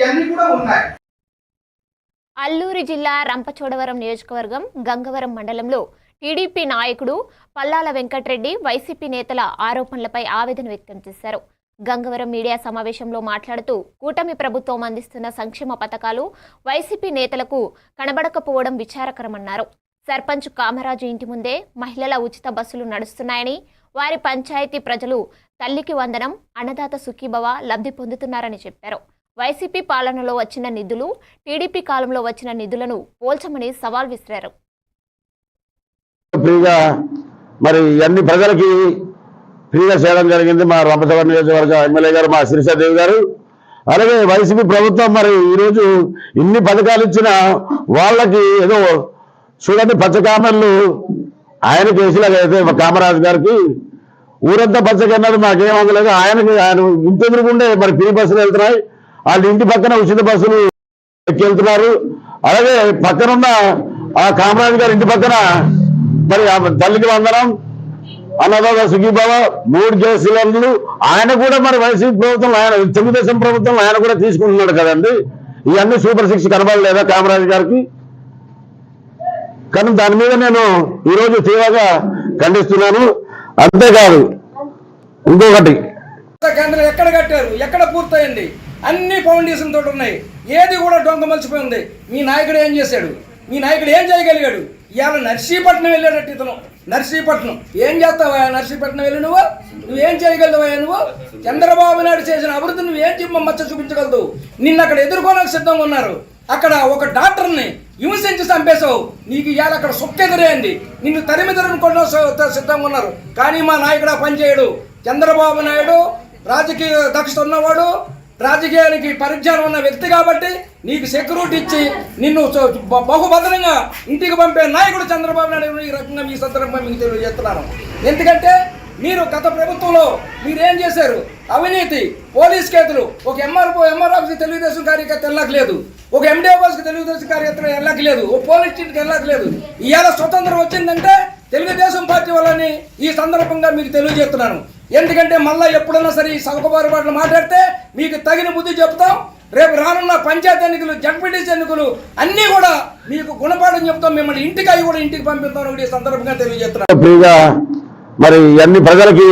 ఇవన్నీ కూడా ఉన్నాయి. అల్లూరి జిల్లా రంపచోడవరం నియోజకవర్గం గంగవరం మండలంలో టీడీపీ నాయకుడు పల్లాల వెంకటరెడ్డి వైసీపీ నేతల ఆరోపణలపై ఆవేదన వ్యక్తం చేశారు. గంగవరం మీడియా సమావేశంలో మాట్లాడుతూ కూటమి ప్రభుత్వం అందిస్తున్న సంక్షేమ పథకాలు వైసీపీ నేతలకు కనబడకపోవడం విచారకరమన్నారు. సర్పంచ్ కామరాజు ఇంటి ముందే మహిళల ఉచిత బస్సులు నడుస్తున్నాయని వారి పంచాయతీ ప్రజలు తల్లికి వందనం అన్నదాత సుఖీభవ లబ్ధి పొందుతున్నారని చెప్పారు. వైసీపీ పాలనలో వచ్చిన నిధులు టీడీపీ కాలంలో వచ్చిన నిధులను పోల్చమని సవాల్ విసిరారు. ఫ్రీగా మరి అన్ని ప్రజలకి ఫ్రీగా చేయడం జరిగింది మా రంపచోడ నియోజకవర్గ ఎమ్మెల్యే గారు మా శిరీషాదేవి గారు. అలాగే వైసీపీ ప్రభుత్వం మరి ఈరోజు ఇన్ని పథకాలు ఇచ్చిన వాళ్ళకి ఏదో చూడండి పచ్చకామర్లు ఆయన వేసిలాగా అయితే మా కామరాజు గారికి ఊరంతా పచ్చకన్నది మాకేం అందలేదు ఆయనకి ఆయన ఇంటి ఎదురుకుండే మరి ఫ్రీ బస్సులు వెళ్తున్నాయి. వాళ్ళ ఇంటి పక్కన ఉచిత బస్సులు ఎక్కి వెళ్తున్నారు అలాగే పక్కనున్న ఆ కామరాజు గారి ఇంటి పక్కన మరి తల్లికి వందనం అన్నదాత సుఖీబాబా మూడు గ్యాస్ సిలిండర్లు ఆయన కూడా మరి వైసీపీ ప్రభుత్వం ఆయన తెలుగుదేశం ప్రభుత్వం ఆయన కూడా తీసుకుంటున్నాడు కదండి. ఇవన్నీ సూపర్ సిక్స్ కనబడలేదా కామరాజు గారికి? కానీ దాని మీద నేను ఈరోజు తీవ్రంగా ఖండిస్తున్నాను. అంతేకాదు ఇంకొకటి. ఎక్కడ కట్టారు? ఎక్కడ పూర్తయింది? అన్ని ఫౌండేషన్ తోటి ఉన్నాయి. ఏది కూడా డొంక మలిచిపోయింది. మీ నాయకుడు ఏం చేశాడు? మీ నాయకుడు ఏం చేయగలిగాడు? ఇవాళ నర్సీపట్నం వెళ్ళాడట్టు ఇతను. నర్సీపట్నం. ఏం చేస్తావా నర్సీపట్నం వెళ్ళి నువ్వు? నువ్వేం చేయగలవా నువ్వు? చంద్రబాబు నాయుడు చేసిన అభివృద్ధి నువ్వేం చెప్ప మచ్చ చూపించగలదు? నిన్న అక్కడ ఎదుర్కోవడానికి సిద్ధంగా ఉన్నారు. అక్కడ ఒక డాక్టర్ని హింసించి చంపేశావు. నీకు ఇవాళ అక్కడ సుక్కెదిరేయండి నిన్ను తరిమి కొన్న సిద్ధంగా ఉన్నారు. కానీ మా నాయకుడు ఆ చంద్రబాబు నాయుడు రాజకీయ దక్షత ఉన్నవాడు. రాజకీయానికి పరిజ్ఞానం ఉన్న వ్యక్తి కాబట్టి నీకు సెక్యూరిటీ ఇచ్చి నిన్ను బహుభద్రంగా ఇంటికి పంపే నాయకుడు చంద్రబాబు నాయుడు ఈ రకంగా మీ సందర్భంగా మీకు తెలియజేస్తున్నాను. ఎందుకంటే మీరు గత ప్రభుత్వంలో మీరేం చేశారు? అవినీతి పోలీస్ కేసులు ఒక ఎంఆర్ఓ ఎంఆర్ ఆఫీస్ తెలుగుదేశం కార్యకర్త వెళ్ళకలేదు ఒక ఎండి ఆఫీస్కి తెలుగుదేశం కార్యకర్త వెళ్ళకలేదు ఓ పోలీస్ స్టేషన్కి వెళ్ళకలేదు ఇవాళ స్వతంత్రం వచ్చిందంటే తెలుగుదేశం పార్టీ వల్లని ఈ సందర్భంగా మీకు తెలియజేస్తున్నాను. ఎందుకంటే మళ్ళీ ఎప్పుడైనా సరే ఈ సౌకబారు మాటలు మాట్లాడితే మీకు తగిన బుద్ధి చెప్తాం. రేపు రానున్న పంచాయతీ ఎన్నికలు జడ్పీటీసీ ఎన్నికలు అన్నీ కూడా మీకు గుణపాఠం చెప్తాం. మిమ్మల్ని ఇంటికి అవి కూడా ఇంటికి పంపిస్తాం ఈ సందర్భంగా తెలియజేస్తున్నాను ఫ్రీగా మరి అన్ని ప్రజలకి